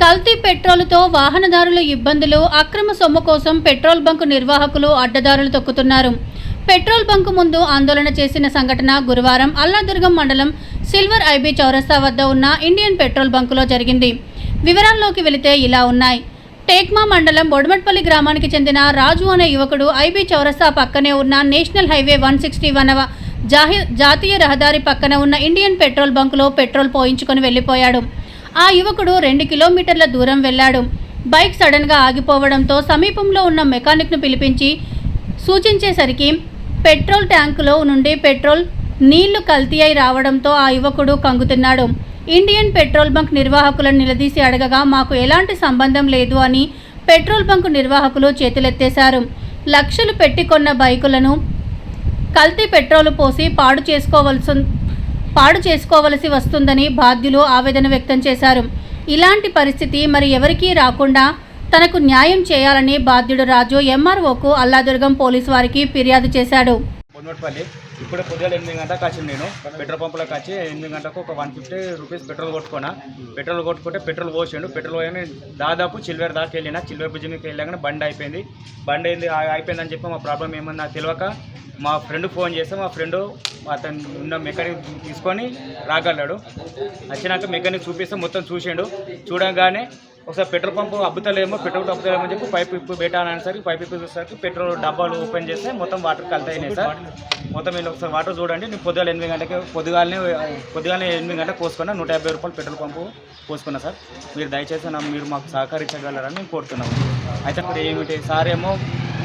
కల్తీ పెట్రోలుతో వాహనదారుల ఇబ్బందులు అక్రమ సొమ్ము కోసం పెట్రోల్ బంకు నిర్వాహకులు అడ్డదారులు తొక్కుతున్నారు. పెట్రోల్ బంకు ముందు ఆందోళన చేసిన సంఘటన గురువారం అల్లాదుర్గం మండలం సిల్వర్ ఐబీ చౌరస్తా వద్ద ఉన్న ఇండియన్ పెట్రోల్ బంకులో జరిగింది. వివరాల్లోకి వెళితే ఇలా ఉన్నాయి. టేక్మా మండలం బొడమట్పల్లి గ్రామానికి చెందిన రాజు అనే యువకుడు ఐబీ చౌరస్తా పక్కనే ఉన్న national highway one sixty one జాహి జాతీయ రహదారి పక్కన ఉన్న ఇండియన్ పెట్రోల్ బంకులో పెట్రోల్ పోయించుకొని వెళ్ళిపోయాడు. ఆ యువకుడు రెండు కిలోమీటర్ల దూరం వెళ్ళాడు. బైక్ సడన్గా ఆగిపోవడంతో సమీపంలో ఉన్న మెకానిక్ను పిలిపించి సూచించేసరికి పెట్రోల్ ట్యాంకులో నుండి పెట్రోల్ నీళ్ళు కల్తీ అయి రావడంతో ఆ యువకుడు కంగుతున్నాడు. ఇండియన్ పెట్రోల్ బంక్ నిర్వాహకులను నిలదీసి అడగగా మాకు ఎలాంటి సంబంధం లేదు అని పెట్రోల్ బంక్ నిర్వాహకులు చేతులెత్తేశారు. లక్షలు పెట్టి కొన్న బైకులను కల్తీ పెట్రోలు పోసి పాడు చేసుకోవలసి పాడు చేసుకోవలసి వస్తుందని బాధ్యులు ఆవేదన వ్యక్తం చేశారు. ఇలాంటి పరిస్థితి మరి ఎవరికీ రాకుండా తనకు న్యాయం చేయాలని బాధ్యుడు రాజు ఎంఆర్ఓకు అల్లాదుర్గం పోలీసు వారికి ఫిర్యాదు చేశాడు. పొన్నోట్పల్లి. ఇప్పుడు పొద్దున ఎనిమిది గంటలకు వచ్చింది నేను. పెట్రోల్ పంపులోకి వచ్చి ఎనిమిది గంటలకు ఒక వన్ ఫిఫ్టీ రూపీస్ పెట్రోల్ కొట్టుకున్నా. పెట్రోల్ కొట్టుకుంటే పెట్రోల్ పోసిండు. పెట్రోల్ పోయి దాదాపు చిల్వేర్ దాకా వెళ్ళిన. చిల్వేర్ బ్రిడ్జ్ మీకు వెళ్ళగానే బండి అయిపోయింది. బండి అయింది అయిపోయిందని చెప్పి మా ప్రాబ్లం ఏమన్నా నాకు తెలియక మా ఫ్రెండ్ ఫోన్ చేస్తే మా ఫ్రెండ్ అతను ఉన్న మెకానిక్ తీసుకొని రాగలడు. వచ్చినాక మెకానిక్ చూపిస్తే మొత్తం చూసిండు. చూడగానే ఒకసారి పెట్రోల్ పంపు అబ్బుతలేమో పెట్రోల్ అబ్బుతలేమో అని చెప్పి పైప్ ఇప్పు పెట్టాలనేసరికి పైప్ ఇప్పు చూసేసరికి పెట్రోల్ డబ్బాలు ఓపెన్ చేస్తే మొత్తం వాటర్ కలిసి సార్. మొత్తం మీరు ఒకసారి వాటర్ చూడండి. నేను పొద్దుగాల ఎనిమిది గంటలకి పొద్దుగాలనే పొద్దుగాలనే ఎనిమిది గంటలకు పోసుకున్నా. నూట యాభై రూపాయలు పెట్రోల్ పంపు పోసుకున్నా సార్. మీరు దయచేసి నా మీరు మాకు సహకరించగలరని మేము కోరుతున్నాము అయితే ఇప్పుడు ఏమిటి? సార్ ఏమో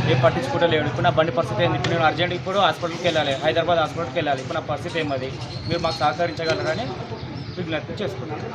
ఏం పట్టించుకుంటలేడు ఇప్పుడు నా బండి పరిస్థితి ఏంది? ఇప్పుడు నేను అర్జెంట్ ఇప్పుడు హాస్పిటల్కి వెళ్ళాలి. హైదరాబాద్ హాస్పిటల్కి వెళ్ళాలి. ఇప్పుడు నా పరిస్థితి ఏమది? మీరు మాకు సహకరించగలరని విజ్ఞప్తి చేసుకున్నాను.